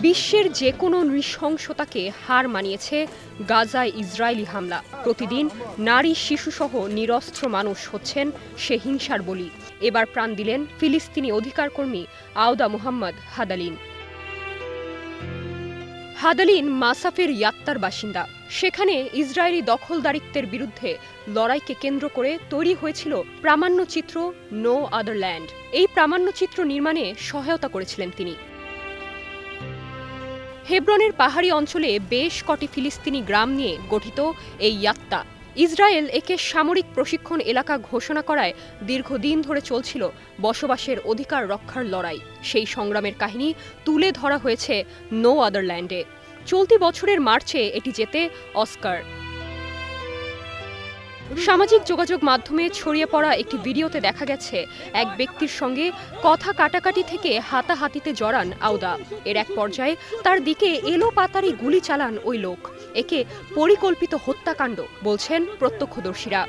বিশ্বের যে কোনো নৃশংসতাকে হার মানিয়েছে গাজায় ইসরায়েলি হামলা। প্রতিদিন নারী, শিশুসহ নিরস্ত্র মানুষ হচ্ছেন সে হিংসার বলি। এবার প্রাণ দিলেন ফিলিস্তিনি অধিকারকর্মী আওদা মোহাম্মদ হাদালিন। হাদালিন মাসাফের ইয়াত্তার বাসিন্দা। সেখানে ইসরায়েলি দখলদারিত্বের বিরুদ্ধে লড়াইকে কেন্দ্র করে তৈরি হয়েছিল প্রামাণ্যচিত্র নো আদার ল্যান্ড এই প্রামাণ্যচিত্র নির্মাণে সহায়তা করেছিলেন তিনি। হেব্রনের পাহাড়ি অঞ্চলে বেশ কটি ফিলিস্তিনি গ্রাম নিয়ে গঠিত এই ইয়াত্তা ইসরায়েল একে সামরিক প্রশিক্ষণ এলাকা ঘোষণা করায় দীর্ঘদিন ধরে চলছিল বসবাসের অধিকার রক্ষার লড়াই। সেই সংগ্রামের কাহিনী তুলে ধরা হয়েছে নো আদারল্যান্ডে। চলতি বছরের মার্চে এটি যেতে অস্কার। সামাজিক যোগাযোগ মাধ্যমে ছড়িয়ে পড়া একটি ভিডিওতে দেখা গেছে, এক ব্যক্তির সঙ্গে কথা কাটাকাটি থেকে হাতাহাতিতে জড়ান আউদা। এর এক পর্যায়ে তার দিকে এলো পাতারি গুলি চালান ওই লোক। একে পরিকল্পিত হত্যাকাণ্ড বলছেন প্রত্যক্ষদর্শীরা।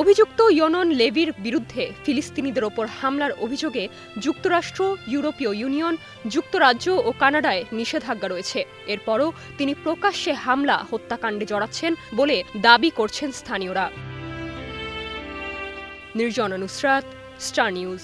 অভিযুক্ত ইয়নন লেভির বিরুদ্ধে ফিলিস্তিনিদের ওপর হামলার অভিযোগে যুক্তরাষ্ট্র, ইউরোপীয় ইউনিয়ন, যুক্তরাজ্য ও কানাডায় নিষেধাজ্ঞা রয়েছে। এরপরও তিনি প্রকাশ্যে হামলা, হত্যাকাণ্ডে জড়াচ্ছেন বলে দাবি করছেন স্থানীয়রা। নির্জন নুসরাত, স্টার নিউজ।